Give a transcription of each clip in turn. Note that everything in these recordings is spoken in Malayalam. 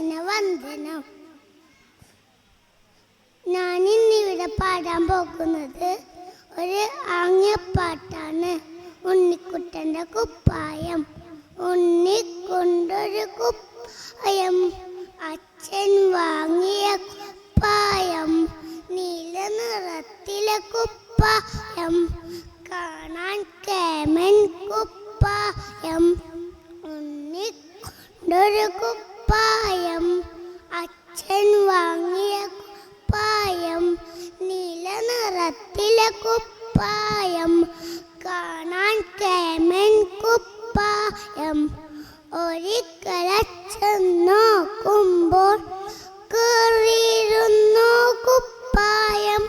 വന്ദനം. ഞാൻ ഇന്നിവിടെ പാടാൻ പോകുന്നത് ഒരു ആംഗ്യപ്പാട്ടാണ്. ഉണ്ണിക്കുട്ടന്റെ കുപ്പായം. ഉണ്ണിക്കൊണ്ടൊരു കുപ്പായം. അച്ഛൻ വാങ്ങിയ കുപ്പായം. നീല നിറത്തിലെ കുപ്പായം. കാണാൻ കേമൻ കുപ്പായം. ഉണ്ണിക്കൊണ്ടൊരു കുപ്പായം. കുപ്പായം. കാണാൻ കേമൻ കുപ്പായം. ഒരിക്കലച്ച നോക്കുമ്പോൾ കീറിയിരുന്നു കുപ്പായം.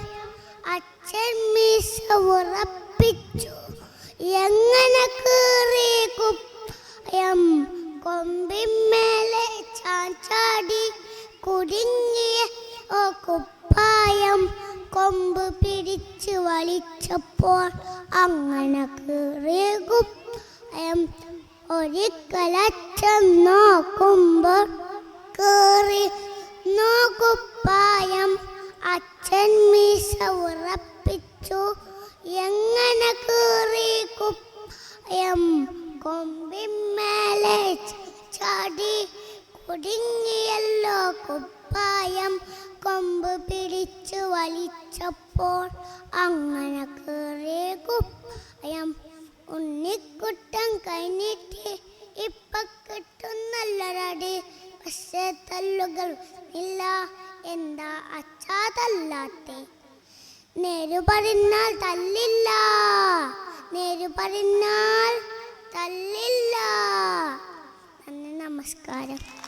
അച്ഛൻ മീശ ഉറപ്പിച്ചു എങ്ങനെ കീറി കുപ്പായം? കൊമ്പിന്മേലെ ചാടി കുടുങ്ങിയ ഓ കുപ്പായം കൊമ്പ് പിടിച്ച് വലിച്ചപ്പോൾ അങ്ങനെ കീറിയും കുപ്പായം ഒരിക്കലച്ഛൻ നോക്കുമ്പോൾ കീറി നോക്കുപ്പായം അച്ഛൻ മീശ ഉറപ്പിച്ചു. എങ്ങനെ കീറി കുപ്പായം കൊമ്പിന്മേലെ ചാടി കുടുങ്ങിയല്ലോ കുപ്പായം. കൊമ്പ് പിടിച്ചു വലിച്ചപ്പോൾ അങ്ങനെ കയറിയേക്കും കുപ്പായം ഉണ്ണിക്കുട്ടൻ കഴിഞ്ഞിട്ട് ഇപ്പൊ കിട്ടുന്നല്ലൊരടി പക്ഷേ തല്ലുകൾ ഇല്ല. എന്താ അച്ഛാ തല്ലാത്തെ? നേരു പറഞ്ഞാൽ തല്ലില്ല. നേരു പറഞ്ഞാൽ തല്ലില്ല. നന്ദി നമസ്കാരം.